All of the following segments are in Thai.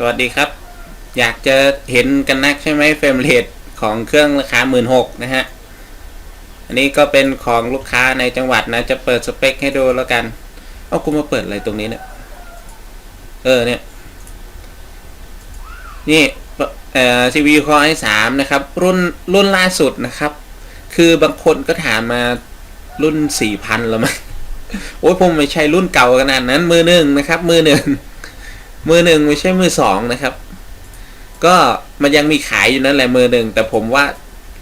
สวัสดีครับ อยากจะเห็นกันนักใช่ไหมเฟรมเรทของเครื่องราคาหมื่นหกนะฮะ อันนี้ก็เป็นของลูกค้าในจังหวัดนะ จะเปิดสเปคให้ดูแล้วกัน เอากูมาเปิดอะไรตรงนี้เนี่ย เออเนี่ย นี่เอ่อ CPU Core i3 นะครับ รุ่นรุ่นล่าสุดนะครับ คือบางคนก็ถามมารุ่น4,000แล้วมั้งโอ้ยผมไม่ใช่รุ่นเก่าขนาดนั้นมือหนึ่งนะครับ มือหนึ่ง มือหนึ่งไม่ใช่มือสองนะครับ ก็มันยังมีขายอยู่นั่นแหละมือหนึ่งแต่ผมว่า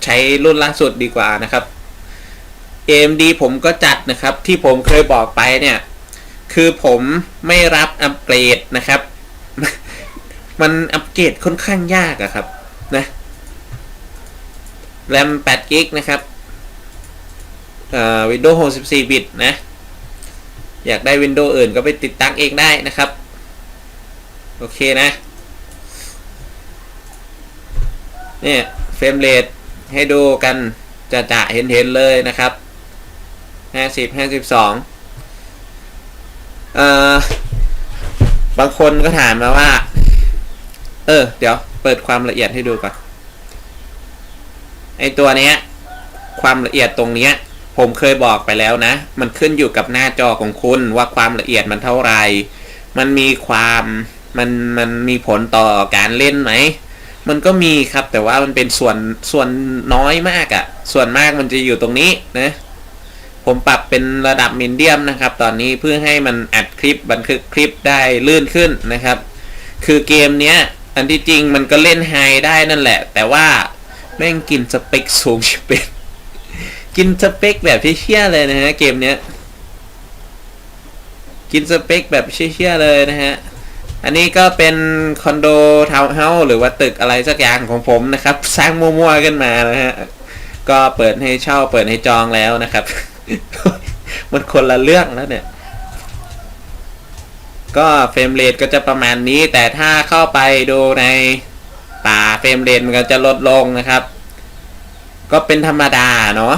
ใช้รุ่นล่าสุดดีกว่านะครับ AMD ผมก็จัดนะครับที่ผมเคยบอกไปเนี่ย คือผมไม่รับอัปเกรดนะครับ มันอัปเกรดค่อนข้างยากอะครับนะแรม8กิกนะครับเอ่อ Windows 64 บิตนะ อยากได้ Windows อื่นก็ไปติดตั้งเองได้นะครับ โอเคนะเนี่ยเฟรมเรทให้ดูกันจะจะเห็นเห็นเลยนะครับ50 52เอ่อบางคนก็ถามมาว่า เออ เดี๋ยวเปิดความละเอียดให้ดูก่อนไอตัวเนี้ย ความละเอียดตรงเนี้ย ผมเคยบอกไปแล้วนะ มันขึ้นอยู่กับหน้าจอของคุณว่าความละเอียดมันเท่าไหร่ มันมีความ มันมันมีผลต่อการเล่นไหม มันก็มีครับแต่ว่ามันเป็นส่วนส่วนน้อยมากอะ่ะ ส่วนมากมันจะอยู่ตรงนี้นะ ผมปรับเป็นระดับมีเดียมนะครับ ตอนนี้เพื่อให้มันอัดคลิปบันทึกคลิปได้ลื่นขึ้นนะครับ คือเกมเนี้ยอันที่จริงมันก็เล่นไฮได้นั่นแหละ แต่ว่าแม่งกินสเปคสูงชิบเป็นกินสเปคแบบเชี่ยเลยนะฮะเกมเนี้ย กินสเปคแบบเชี่ยเลยนะฮะ อันนี้ก็เป็นคอนโดทาวน์เฮาส์หรือว่าตึกอะไรสักอย่างของผมนะครับ สร้างมั่วๆกันมานะฮะ ก็เปิดให้เช่าเปิดให้จองแล้วนะครับ มันคนละเรื่องแล้วเนี่ย ก็เฟรมเรทก็จะประมาณนี้ แต่ถ้าเข้าไปดูในป่าเฟรมเรทมันก็จะลดลงนะครับ ก็เป็นธรรมดาเนาะ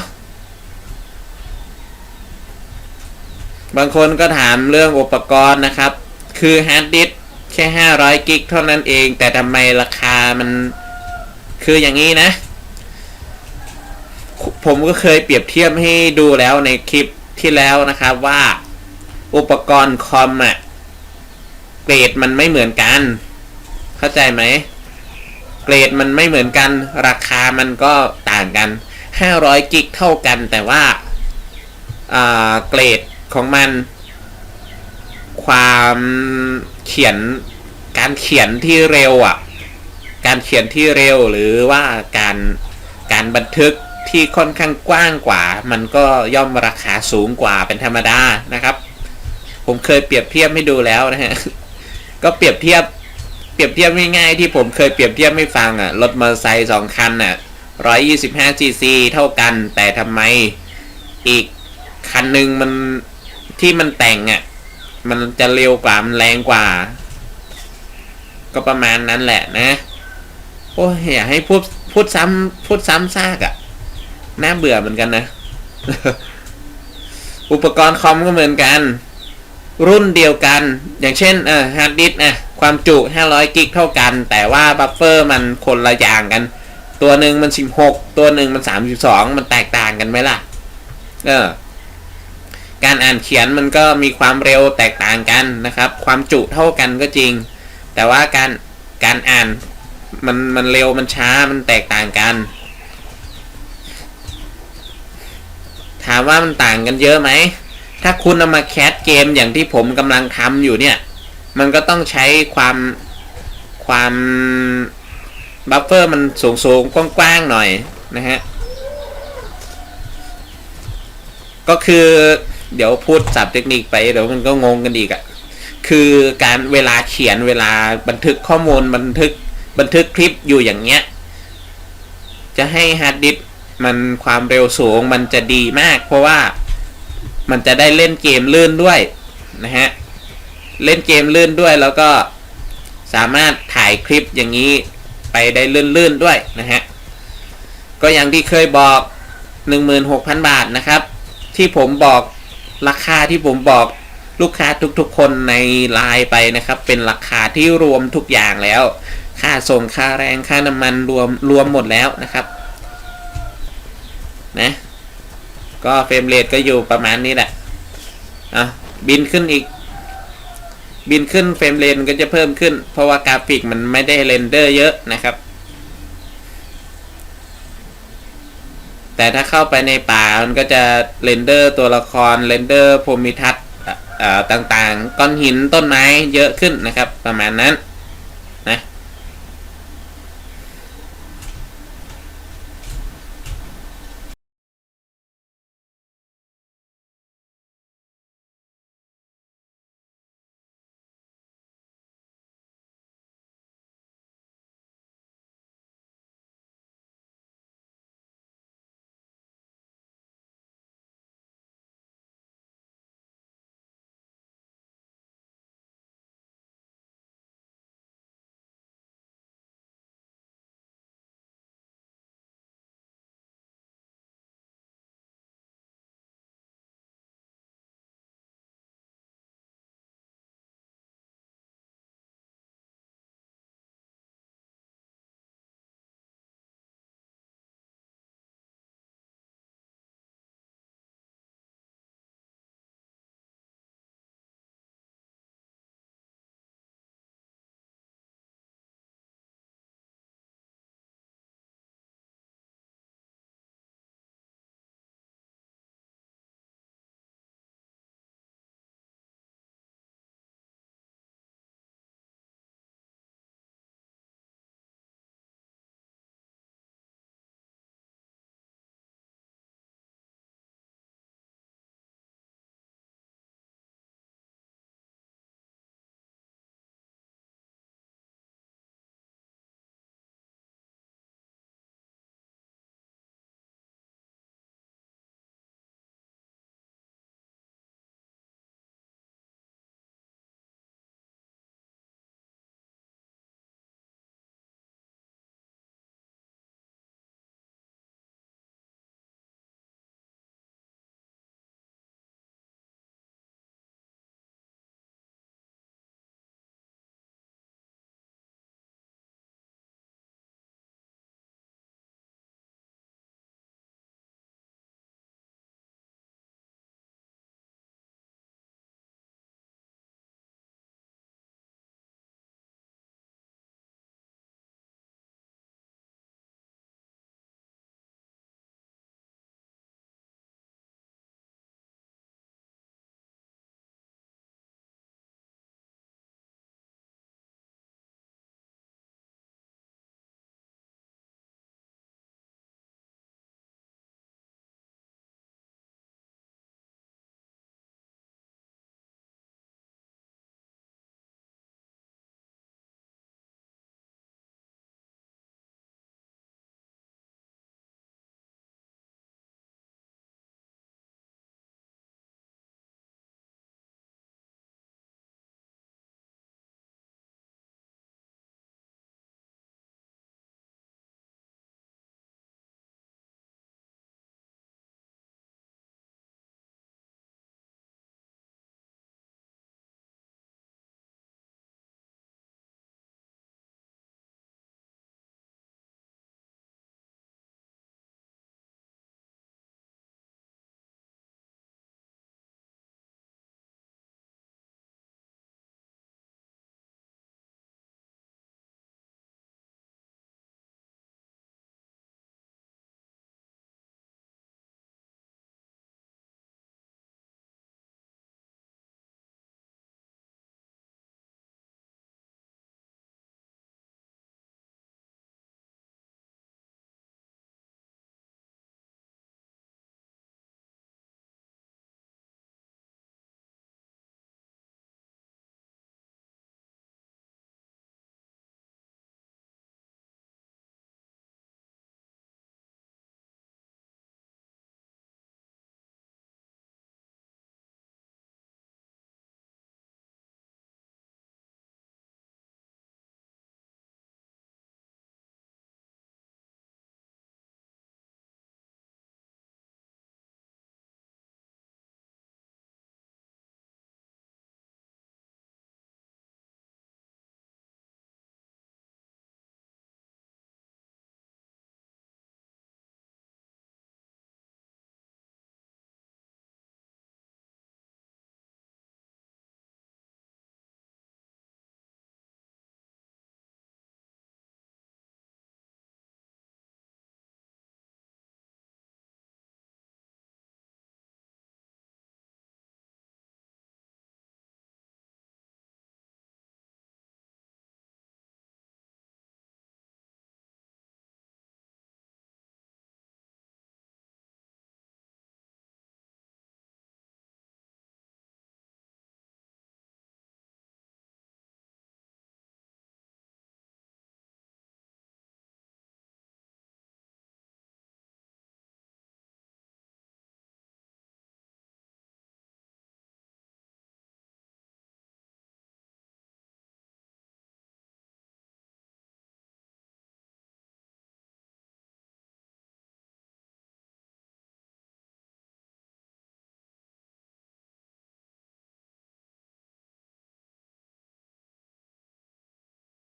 บางคนก็ถามเรื่องอุปกรณ์นะครับ คือฮาร์ดดิสก์ แค่ 500 กิกเท่านั้นเอง แต่ทำไมราคามันคืออย่างนี้นะ ผมก็เคยเปรียบเทียบให้ดูแล้วในคลิปที่แล้วนะครับว่าอุปกรณ์คอมอะเกรดมันไม่เหมือนกัน เข้าใจไหมเกรดมันไม่เหมือนกัน ราคามันก็ต่างกัน 500 กิกเท่ากันแต่ว่าอ่าเกรดของมัน ความ เขียนการเขียนที่เร็วอะ การเขียนที่เร็วหรือว่าการการบันทึกที่ค่อนข้างกว้างกว่า มันก็ย่อมราคาสูงกว่าเป็นธรรมดานะครับ ผมเคยเปรียบเทียบให้ดูแล้วนะฮะก็เปรียบเทียบเปรียบเทียบง่ายๆที่ผมเคยเปรียบเทียบให้ฟังอะรถมอเตอร์ไซค์สองคันอะ125 cc เท่ากัน แต่ทำไมอีกคันหนึ่งมันที่มันแต่งอะ มันจะเร็วกว่า มันแรงกว่า ก็ประมาณนั้นแหละนะ โอ้ยอยากให้พูดพูดซ้ำพูดซ้ำซากอะ่ะ น่าเบื่อเหมือนกันนะ อุปกรณ์คอมก็เหมือนกัน รุ่นเดียวกัน อย่างเช่นเออฮาร์ดดิสก์นะความจุ 500 กิกเท่ากัน แต่ว่าบัฟเฟอร์มันคนละอย่างกัน ตัวหนึ่งมัน 16 ตัวหนึ่งมัน 32 มันแตกต่างกันไหมล่ะ เออ การอ่านเขียนมันก็มีความเร็วแตกต่างกันนะครับ ความจุเท่ากันก็จริง แต่ว่าการการอ่านมันมันเร็วมันช้ามันแตกต่างกัน ถามว่ามันต่างกันเยอะไหม ถ้าคุณเอามาแคสเกมอย่างที่ผมกำลังทำอยู่เนี่ย มันก็ต้องใช้ความความบัฟเฟอร์มันสูงสูงๆกว้างๆหน่อยนะฮะ ก็คือ เดี๋ยวพูดสับเทคนิคไปเดี๋ยวมันก็งงกันอีกอะ่ะคือการเวลาเขียนเวลาบันทึกข้อมูลบันทึกบันทึกคลิปอยู่อย่างเงี้ย จะให้ฮาร์ดดิสก์มันความเร็วสูงมันจะดีมาก เพราะว่ามันจะได้เล่นเกมลื่นด้วยนะฮะเล่นเกมลื่นด้วยแล้วก็สามารถถ่ายคลิปอย่างนี้ไปได้ลื่นๆด้วยนะฮะก็อย่างที่เคยบอก 16,000 บาทนะครับ ที่ผมบอก ราคาที่ผมบอกลูกค้าทุกๆ คนในไลน์ไปนะครับ เป็นราคาที่รวมทุกอย่างแล้ว ค่าส่งค่าแรงค่าน้ำมันรวมรวมหมดแล้วนะครับนะก็เฟรมเรทก็อยู่ประมาณนี้แหละอะบินขึ้นอีก บินขึ้นเฟรมเรทก็จะเพิ่มขึ้น เพราะว่ากราฟิกมันไม่ได้เรนเดอร์เยอะนะครับ แต่ถ้าเข้าไปในป่ามันก็จะเรนเดอร์ตัวละครเรนเดอร์ภูมิทัศน์ต่างๆ ก้อนหินต้นไม้เยอะขึ้นนะครับ ประมาณนั้น